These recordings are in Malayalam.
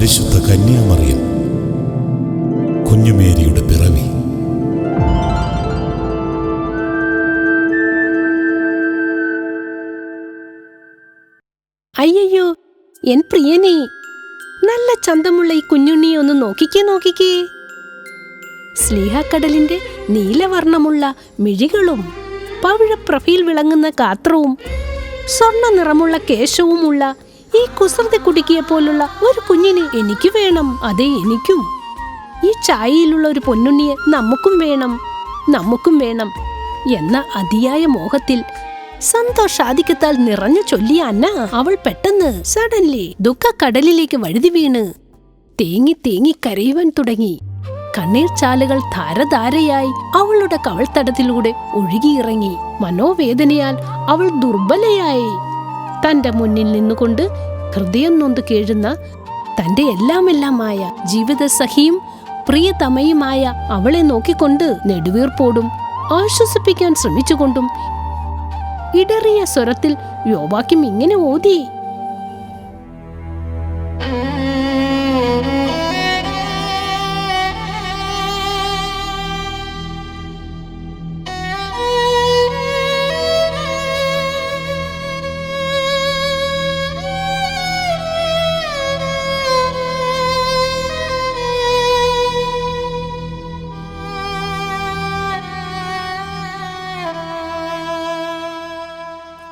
പരിശുദ്ധ കന്യാമറിയം. കുഞ്ഞുമേരിയുടെ പിറവി. അയ്യോ എൻ പ്രിയനെ നല്ല ചന്തമുള്ള ഈ കുഞ്ഞുണ്ണിയെ ഒന്ന് നോക്കിക്കേ നോക്കിക്കേ. സ്ലീഹക്കടലിന്റെ നീലവർണമുള്ള മിഴികളും പവിഴപ്രഭയിൽ വിളങ്ങുന്ന കാത്രവും സ്വർണ നിറമുള്ള കേശവുമുള്ള ഈ കുസൃതി കുടുക്കിയെ പോലുള്ള ഒരു കുഞ്ഞിനെ എനിക്ക് വേണം അതെ എനിക്കും. ഈ ചായയിലുള്ള ഒരു പൊന്നുണ്ണിയെ നമുക്കും വേണം നമുക്കും വേണം എന്ന അതിയായ മോഹത്തിൽ സന്തോഷാധിക്യത്താൽ നിറഞ്ഞു ചൊല്ലിയ അന്ന അവൾ പെട്ടെന്ന് സഡൻലി ദുഃഖ കടലിലേക്ക് വഴുതി വീണ്. തേങ്ങി തേങ്ങി കരയുവാൻ തുടങ്ങി. കണ്ണീർ ചാലുകൾ ധാരധാരയായി അവളുടെ കവൾത്തടത്തിലൂടെ ഒഴുകിയിറങ്ങി. മനോവേദനയാൽ അവൾ ദുർബലയായി. തന്റെ മുന്നിൽ നിന്നുകൊണ്ട് ഹൃദയം നൊന്ത് കേഴുന്ന തന്റെ എല്ലാമെല്ലാമായ ജീവിതസഖിയും പ്രിയതമയുമായ അവളെ നോക്കിക്കൊണ്ട് നെടുവീർപ്പോടും ആശ്വസിപ്പിക്കാൻ ശ്രമിച്ചുകൊണ്ടും ഇടറിയ സ്വരത്തിൽ യോവാക്യം ഇങ്ങനെ ഓതി.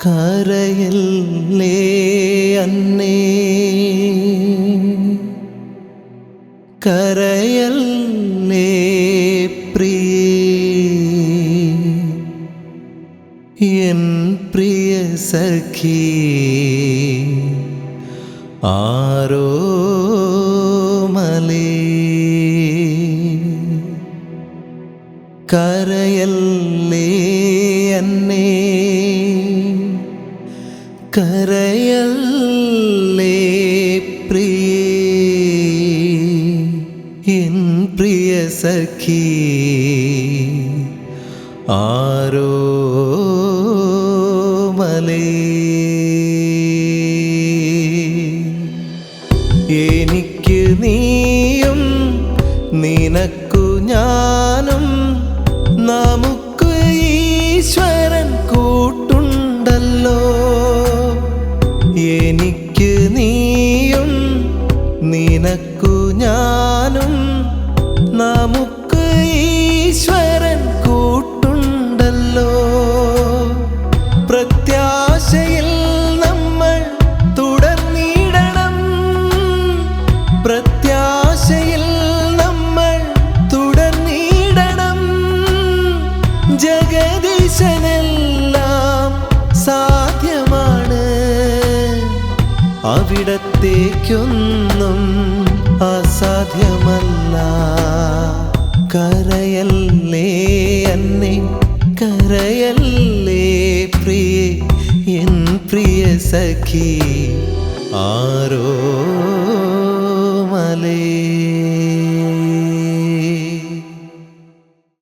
കരയല്ലേ അന്നേ കരയല്ലേ പ്രിയേ എൻ പ്രിയ സഖി ആരോ മലേ കരയല്ലേ പ്രിയേ? എൻ പ്രിയ സഖി ആരോ മലേ? എനിക്ക് നീയും നിനക്കു ഞാനും നമുക്ക് ഈശ്വരൻ കൂട്ടുണ്ടല്ലോ. എനിക്ക് നീയും നിനക്കു അവിടത്തേക്കൊന്നും അസാധ്യമല്ല. കരയല്ലേ അന്നെ കരയല്ലേ പ്രിയ എൻ പ്രിയ സഖി. ആരോ